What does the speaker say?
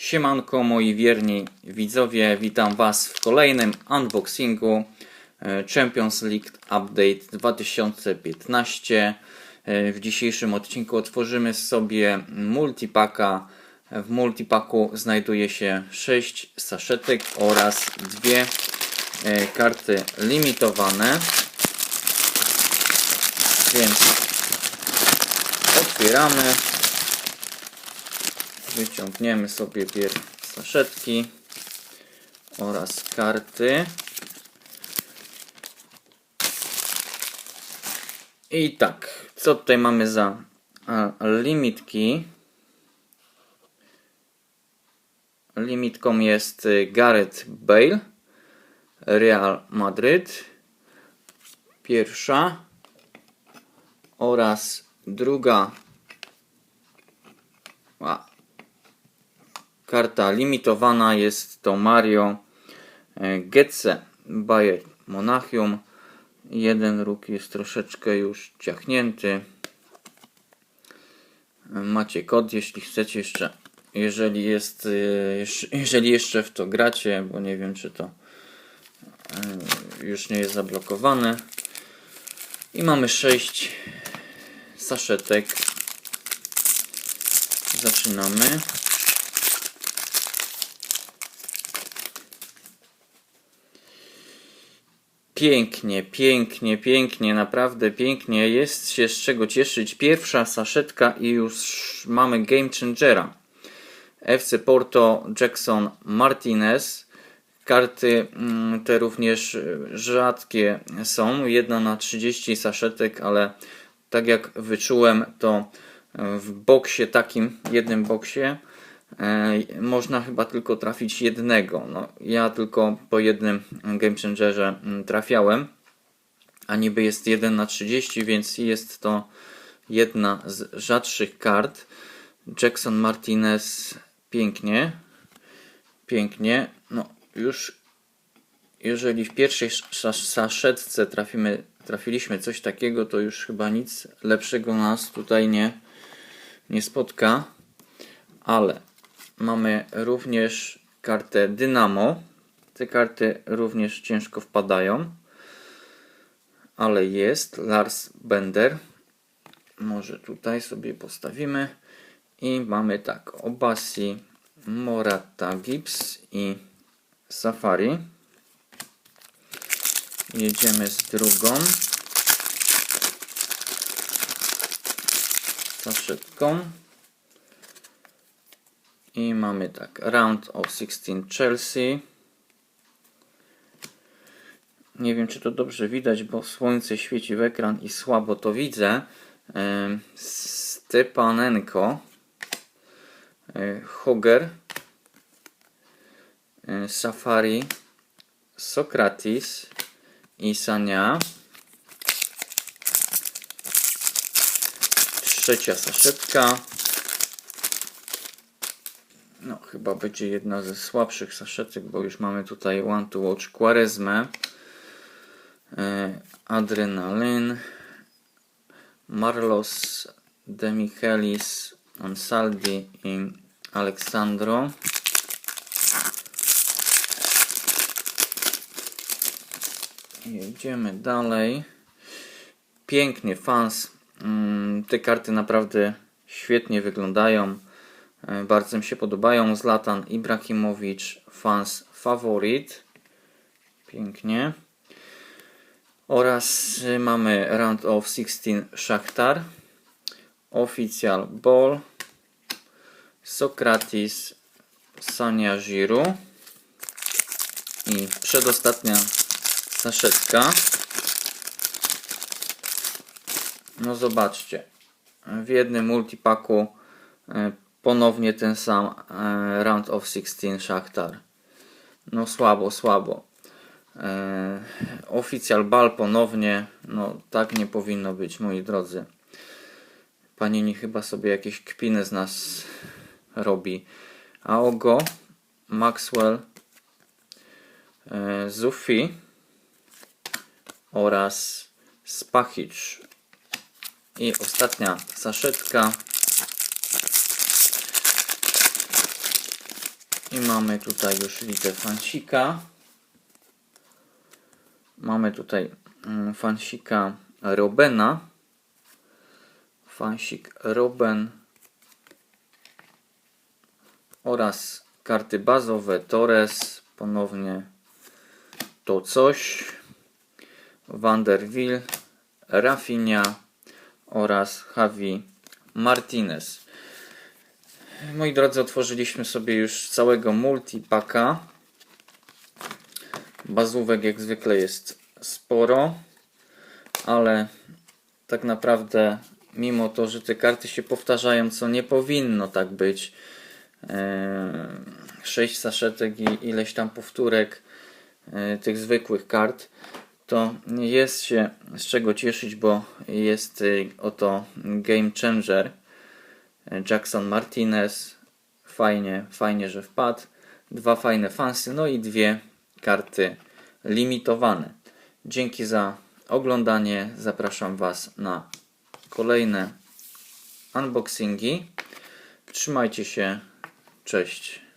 Siemanko moi wierni widzowie, witam Was w kolejnym unboxingu e, Champions League Update 2015. E, W dzisiejszym odcinku otworzymy sobie multipaka. W multipaku znajduje się 6 saszetek oraz dwie e, karty limitowane. Więc otwieramy. Wyciągniemy sobie pierw saszetki oraz karty. I tak, co tutaj mamy za limitki? Limitką jest y, Gareth Bale, Real Madryt. Pierwsza oraz druga Karta limitowana jest to Mario e, Getze Bayer Monachium. Jeden róg jest troszeczkę już ciachnięty. Macie kod, jeśli chcecie jeszcze, jeżeli jest, e, jeż- jeżeli jeszcze w to gracie, bo nie wiem czy to e, już nie jest zablokowane. I mamy 6 saszetek. Zaczynamy. Pięknie, pięknie, pięknie, naprawdę pięknie. Jest się z czego cieszyć. Pierwsza saszetka i już mamy Game Changera. FC Porto Jackson Martinez. Karty mm, te również y, rzadkie są. Jedna na 30 saszetek, ale tak jak wyczułem, to y, w boksie takim, jednym boksie, można chyba tylko trafić jednego. No, ja tylko po jednym Game Changerze mm, trafiałem, a niby jest 1 na 30, więc jest to jedna z rzadszych kart. Jackson Martinez pięknie, pięknie. No już jeżeli w pierwszej sz- saszetce trafimy, trafiliśmy coś takiego, to już chyba nic lepszego nas tutaj nie, nie spotka. Ale mamy również kartę Dynamo. Te karty również ciężko wpadają. Ale jest Lars Bender. Może tutaj sobie postawimy. I mamy tak, Obasi, Morata, Gibbs i Safari. Jedziemy z drugą. Saszetką. I mamy tak, Round of 16 Chelsea. Nie wiem, czy to dobrze widać, bo słońce świeci w ekran i słabo to widzę. Stepanenko, e, Hoger, e, Safari, Sokratis i Sania. Trzecia saszetka. No, chyba będzie jedna ze słabszych saszetek, bo już mamy tutaj One to Watch Quaresmę, e, Adrenalin, Marlos, Demichelis, Ansaldi i Aleksandro. Jedziemy dalej. Pięknie, fans. Mm, Te karty naprawdę świetnie wyglądają. E, Bardzo mi się podobają. Zlatan Ibrahimowicz, fans faworyt. Pięknie. Oraz y, mamy Round of 16 Shakhtar. Oficjal Ball. Sokratis Sania Giru. I przedostatnia saszetka. No zobaczcie. W jednym multipaku e, ponownie ten sam e, Round of 16 Shakhtar. No słabo, słabo. E, Oficjal Bal ponownie. No tak nie powinno być, moi drodzy. Panini chyba sobie jakieś kpiny z nas robi. Aogo, Maxwell, e, Zufi oraz Spachic. I ostatnia saszetka. I mamy tutaj już widzę fansika. Mamy tutaj mm, fansika Robena. Fansik Roben. Oraz karty bazowe Torres. Ponownie to coś. Vanderwill, Rafinha oraz Javi Martinez. Moi drodzy, otworzyliśmy sobie już całego multipaka. Bazówek jak zwykle jest sporo, ale tak naprawdę mimo to, że te karty się powtarzają, co nie powinno tak być, 6 saszetek i ileś tam powtórek e, tych zwykłych kart, to jest się z czego cieszyć, bo jest e, oto Game Changer. Jackson Martinez. Fajnie, fajnie, że wpadł. Dwa fajne fansy, no i dwie karty limitowane. Dzięki za oglądanie. Zapraszam Was na kolejne unboxingi. Trzymajcie się. Cześć.